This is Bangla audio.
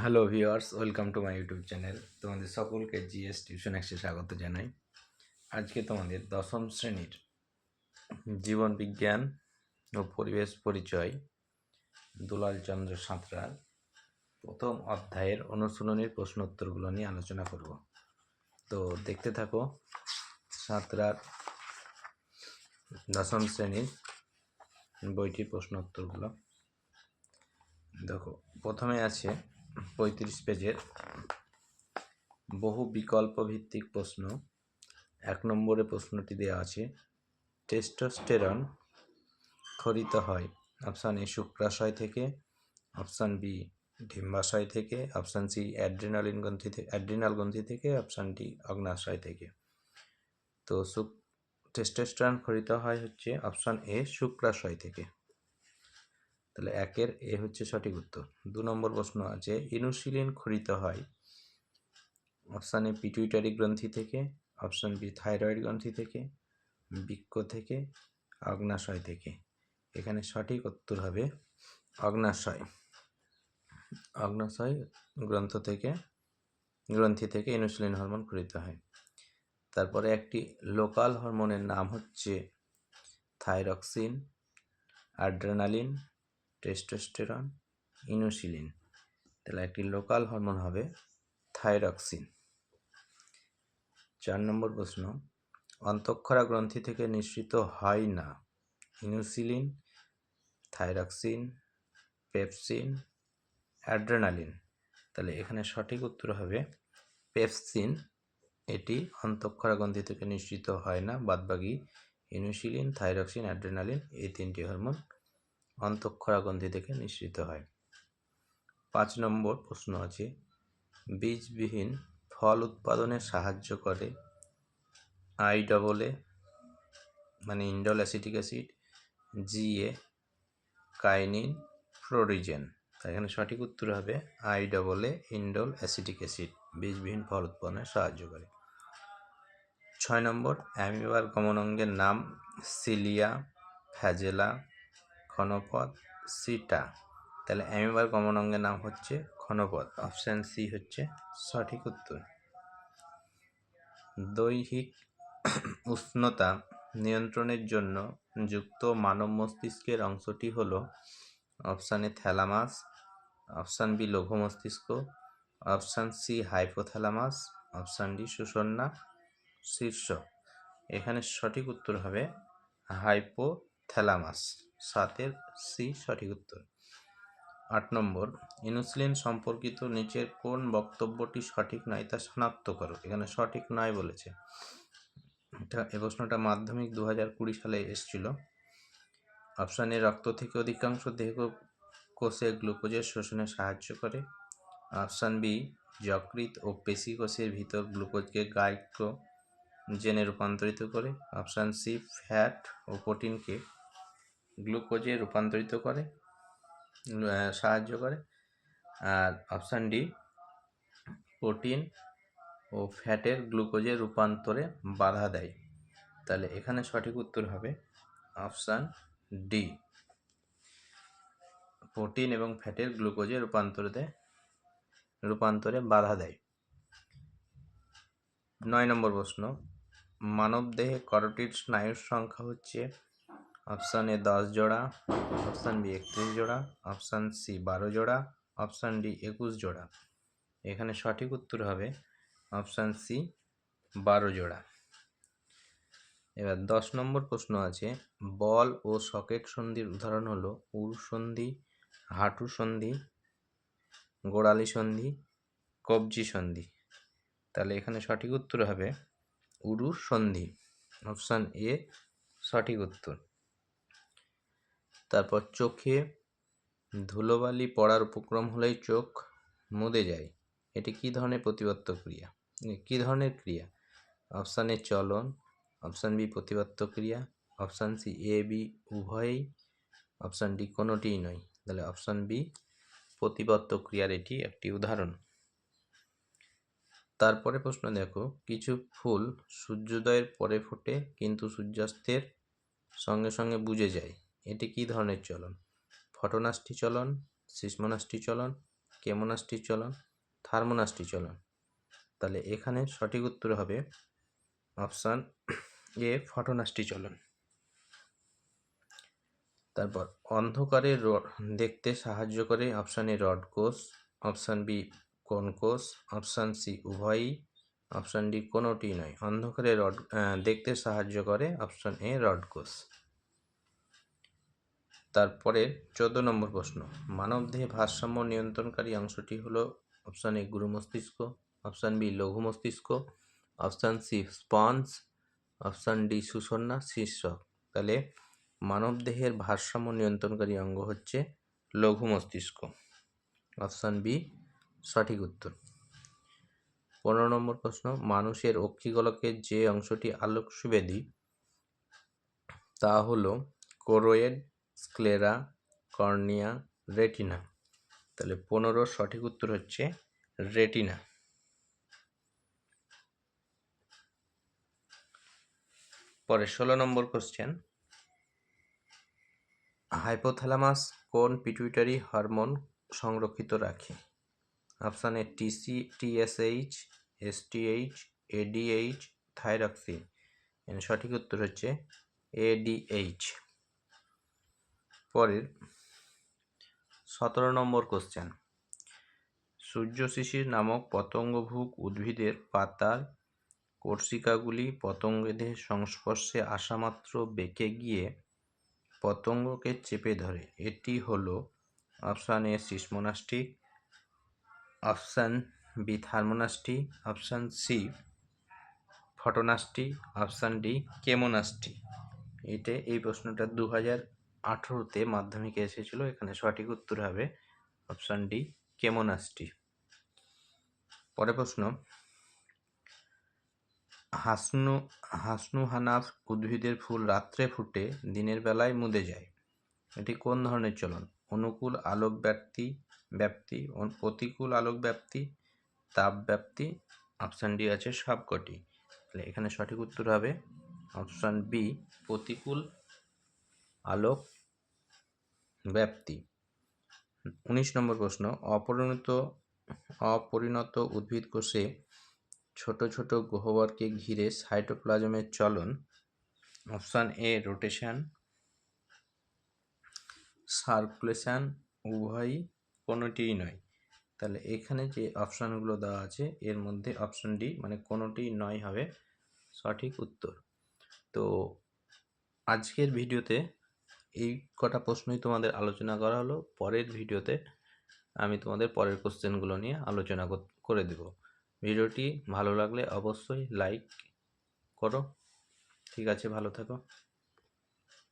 Hello viewers, welcome to my YouTube channel. তোমাদের সকলকে জিএস টিউশন এক্সে স্বাগত জানাই। আজকে তোমাদের দশম শ্রেণির জীবন বিজ্ঞান ও পরিবেশ পরিচয়, দুলাল চন্দ্র সাঁতরার প্রথম অধ্যায়ের অনুশীলনীর প্রশ্ন উত্তরগুলো নিয়ে আলোচনা করব। তো দেখতে থাকো, সাঁতরার দশম শ্রেণির বইটির প্রশ্ন উত্তরগুলো দেখো, প্রথমে আছে পঁয়ত্রিশ পেজের বহু বিকল্প ভিত্তিক প্রশ্ন। এক নম্বরে প্রশ্নটি দেওয়া আছে, টেস্টোস্টেরন খরিত হয় অপশান এ শুক্রাশয় থেকে, অপশান বি ডিম্বাশয় থেকে, অপশান সি অ্যাড্রিনালিন গ্রন্থি থেকে অ্যাড্রিনাল গ্রন্থি থেকে, অপশান ডি অগ্নাশয় থেকে। তো শুক টেস্টোস্টেরন খরিত হয় হচ্ছে অপশান এ শুক্রাশয় থেকে। তাহলে একের এ হচ্ছে সঠিক উত্তর। দু নম্বর প্রশ্ন আছে, ইনুসিলিন খরিত হয় অপশান এ পিটুইটারি গ্রন্থি থেকে, অপশান বি থাইরয়েড গ্রন্থি থেকে, বৃক্ক থেকে, অগ্নাশয় থেকে। এখানে সঠিক উত্তর হবে অগ্নাশয়। অগ্নাশয় গ্রন্থ থেকে, গ্রন্থি থেকে ইনুসিলিন হরমোন খরিত হয়। তারপরে একটি লোকাল হরমোনের নাম হচ্ছে থাইরক্সিন, অ্যাড্রেনালিন টেস্টোস্টেরন ইনোসিলিন তাহলে একটি লোকাল হরমোন হবে থাইরক্সিন চার নম্বর প্রশ্ন, অন্তঃক্ষরা গ্রন্থি থেকে নিঃসৃত হয় না। ইনোসিলিন থাইরক্সিন পেপসিন অ্যাড্রেনালিন তাহলে এখানে সঠিক উত্তর হবে পেপসিন এটি অন্তঃক্ষরা গ্রন্থি থেকে নিঃসৃত হয় না। বাদবাকি ইনোসিলিন থাইরক্সিন অ্যাড্রেনালিন এই তিনটি হরমোন অন্তঃক্ষরা গ্রন্থি থেকে নিঃসৃত হয়। পাঁচ নম্বর প্রশ্ন আছে, বীজবিহীন ফল উৎপাদনে সাহায্য করে আই ডবল এ মানে indole acetic acid G A kinin, florigen. এখানে সঠিক উত্তর হবে I double A indole acetic acid, বীজবিহীন ফল উৎপাদনে সাহায্য করে। ছয় নম্বর অ্যামিবার গমনাঙ্গের নাম সিলিয়া ফ্যাজেলা ক্ষণপদ সিটা। তাহলে অ্যামিবার গমনাঙ্গের নাম হচ্ছে ক্ষণপদ অপশান সি হচ্ছে সঠিক উত্তর। দৈহিক উষ্ণতা নিয়ন্ত্রণের জন্য যুক্ত মানব মস্তিষ্কের অংশটি হল option A thalamus option B লঘু মস্তিষ্ক option C hypothalamus option D সুষন্না শীর্ষ এখানে সঠিক উত্তর হবে হাইপোথ্যালামাস সাতের সি সঠিক উত্তর। আট নম্বর, ইনসুলিন সম্পর্কিত নিচের কোন বক্তব্যটি সঠিক নয় তা শনাক্ত করো। এখানে সঠিক নয় বলেছে। এটা এ প্রশ্নটা মাধ্যমিক দু হাজার কুড়ি সালে এসেছিল। অপশান এ রক্ত থেকে অধিকাংশ দেহ কোষে গ্লুকোজের শোষণে সাহায্য করে। অপশান বি যকৃত ও পেশি কোষের ভিতর গ্লুকোজকে গাইক্রো জেনে রূপান্তরিত করে। অপশান সি, ফ্যাট ও প্রোটিনকে গ্লুকোজে রূপান্তরিত করে সাহায্য করে। আর অপশান ডি প্রোটিন ও ফ্যাটের গ্লুকোজে রূপান্তরে বাধা দেয়। তাহলে এখানে সঠিক উত্তর হবে অপশান ডি প্রোটিন এবং ফ্যাটের গ্লুকোজে রূপান্তরে রূপান্তরে বাধা দেয়। নয় নম্বর প্রশ্ন, মানবদেহে করটির স্নায়ুর সংখ্যা হচ্ছে অপশান এ দশ জোড়া। অপশান বি একত্রিশ জোড়া। অপশান সি বারো জোড়া। অপশান ডি একুশ জোড়া। এখানে সঠিক উত্তর হবে অপশান সি বারো জোড়া। এবার দশ নম্বর প্রশ্ন আছে। বল ও সকেট সন্ধির উদাহরণ হলো উর সন্ধি, হাঁটু সন্ধি, গোড়ালি সন্ধি, কবজি সন্ধি। তাহলে এখানে সঠিক উত্তর হবে উরুর সন্ধি। অপশান এ সঠিক উত্তর। তারপর চোখে ধুলোবালি পড়ার উপক্রম হলেই চোখ মুদে যায়। এটি কী ধরনের প্রতিবত্ত ক্রিয়া? কী ধরনের ক্রিয়া? অপশান এ চলন, অপশান বি প্রতিবত্ত ক্রিয়া, অপশান সি এ, বি উভয়েই, অপশান ডি কোনোটিই নয়। তাহলে অপশান বি প্রতিবত্ত ক্রিয়ার এটি একটি উদাহরণ। তারপরে প্রশ্ন দেখো, কিছু ফুল সূর্যোদয়ের পরে ফোটে কিন্তু সূর্যাস্তের সঙ্গে সঙ্গে বুঝে যায়। এটি কী ধরনের চলন? ফটোনাষ্টি চলন শিশ্মনাষ্টি চলন, কেমোনাস্টি চলন, থার্মোনাস্টি চলন। তাহলে এখানে সঠিক উত্তর হবে অপশান এ, ফটোনাস্টি চলন। তারপর অন্ধকারে দেখতে সাহায্য করে অপশান এ, রড কোষ, অপশান বি কোন কোষ, অপশান সি, উভয়ই, অপশান ডি কোনোটি নয়। অন্ধকারে রড দেখতে সাহায্য করে অপশান এ, রড কোষ। তারপরে চোদ্দ নম্বর প্রশ্ন। মানবদেহে ভারসাম্য নিয়ন্ত্রণকারী অংশটি হলো অপশান এ গুরু মস্তিষ্ক, অপশান বি লঘু মস্তিষ্ক, option C sponge, option D সুষন্না শীর্ষক। তাহলে মানবদেহের ভারসাম্য নিয়ন্ত্রণকারী অঙ্গ হচ্ছে লঘু মস্তিষ্ক। অপশান বি সঠিক উত্তর। পনেরো নম্বর প্রশ্ন, মানুষের অক্ষিগোলকের যে অংশটি আলোক সুবেদী তা হলো কোরোয়েড স্ক্লেরা, কর্নিয়া, রেটিনা। তাহলে পনেরো সঠিক উত্তর হচ্ছে রেটিনা। পরে ষোলো নম্বর কোশ্চেন হাইপোথ্যালামাস কোন পিটুইটারি হরমোন সংরক্ষিত রাখে? Option A TC TSH STH ADH thyroxine. সঠিক উত্তর হচ্ছে এডিএইচ পরের সতেরো নম্বর কোশ্চেন সূর্য শিশির নামক পতঙ্গভুক উদ্ভিদের পাতার কর্ষিকাগুলি পতঙ্গদের সংস্পর্শে আসামাত্র বেঁকে গিয়ে পতঙ্গকে চেপে ধরে। এটি হলো option A seismonastic option B thermonasty option C photonasty option D chemonasty এটা এই প্রশ্নটা দু হাজার আঠেরোতে মাধ্যমিকে এসেছিল, এখানে সঠিক উত্তর হবে অপশান ডি কেমোনাস্টি পরে প্রশ্ন, হাসনু হাসনু হানাফ উদ্ভিদের ফুল রাত্রে ফুটে, দিনের বেলায় মুদে যায়। এটি কোন ধরনের চলন? অনুকূল আলোক ব্যাপ্তি ব্যাপ্তি প্রতিকূল আলোক ব্যাপ্তি, তাপ ব্যাপ্তি অপশান ডি আছে সবকটি। তাহলে এখানে সঠিক উত্তর হবে অপশান বি প্রতিকূল আলোক ব্যাপ্তি। উনিশ নম্বর প্রশ্ন, অপরিণত অপরিণত উদ্ভিদ কোষে ছোট ছোট গহ্বরকে ঘিরে সাইটোপ্লাজমের চলন, অপশান এ, রোটেশন, সার্কুলেশন, উভয়ই কোনোটিই নয়। তাহলে এখানে যে অপশানগুলো দেওয়া আছে, এর মধ্যে অপশান ডি মানে কোনোটি নয় হবে সঠিক উত্তর। তো আজকের ভিডিওতে এই কটা প্রশ্নই তোমাদের আলোচনা করা হলো। পরের ভিডিওতে আমি তোমাদের পরের কোশ্চেনগুলো নিয়ে আলোচনা করে দেব। ভিডিওটি ভালো লাগলে অবশ্যই লাইক করো। ঠিক আছে, ভালো থাকো।